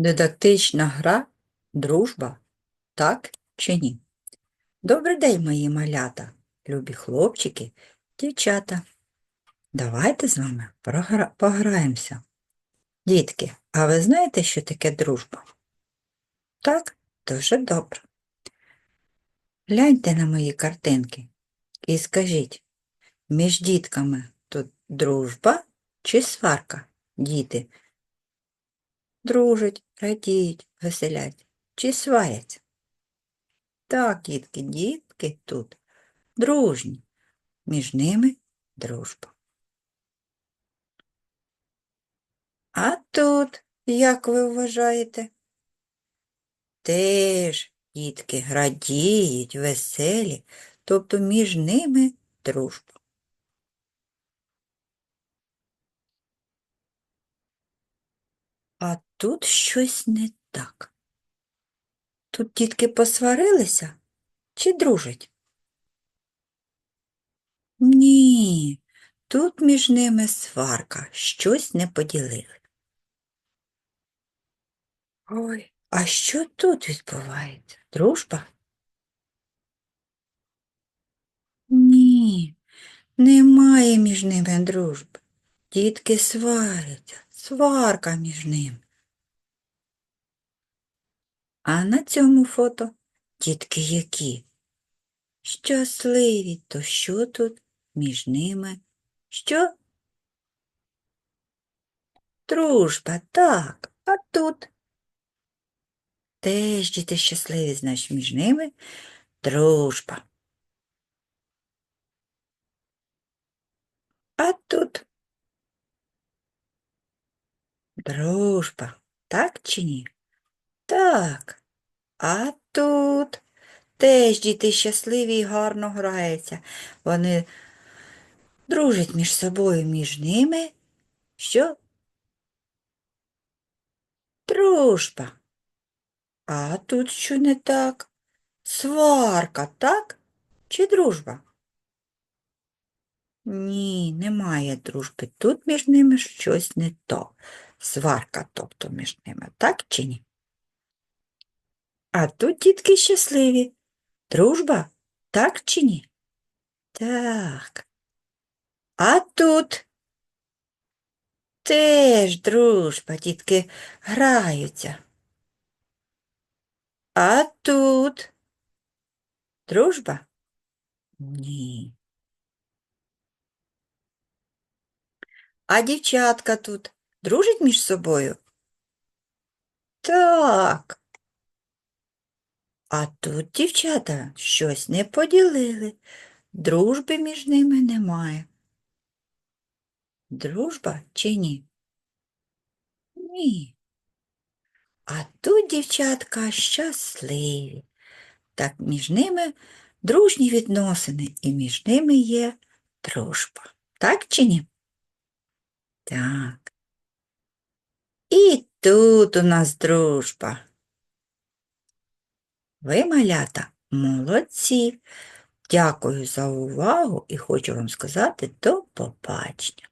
Дидактична гра дружба, так чи ні? Добрий день, мої малята, любі хлопчики, дівчата. Давайте з вами пограємося. Дітки, а ви знаєте, що таке дружба? Так, дуже добре. Гляньте на мої картинки і скажіть, між дітками тут дружба чи сварка? Діти дружать, радіють, веселять чи сваряться? Так, дітки, дітки тут дружні, між ними дружба. А тут, як ви вважаєте? Теж дітки радіють, веселі, тобто між ними дружба. А тут щось не так. Тут дітки посварилися чи дружать? Ні, тут між ними сварка, щось не поділили. Ой, а що тут відбувається? Дружба? Ні, немає між ними дружби. Дітки сваряться, сварка між ними. А на цьому фото дітки які? Щасливі, то що тут між ними? Що? Дружба, так, а тут? Теж діти щасливі, значить, між ними дружба. А тут дружба, так чи ні? Так. А тут теж діти щасливі і гарно граються. Вони дружать між собою, між ними. Що? Дружба. А тут що не так? Сварка, так? Чи дружба? Ні, немає дружби. Тут між ними щось не то. Сварка, тобто між ними, так чи ні? А тут дітки щасливі. Дружба, так чи ні? Так. А тут теж дружба, дітки граються. А тут дружба? Ні. А дівчатка тут дружать між собою? Так. А тут дівчата щось не поділили. Дружби між ними немає. Дружба чи ні? Ні. А тут дівчатка щасливі. Так між ними дружні відносини, і між ними є дружба. Так чи ні? Так. І тут у нас дружба. Ви, малята, молодці. Дякую за увагу і хочу вам сказати до побачення.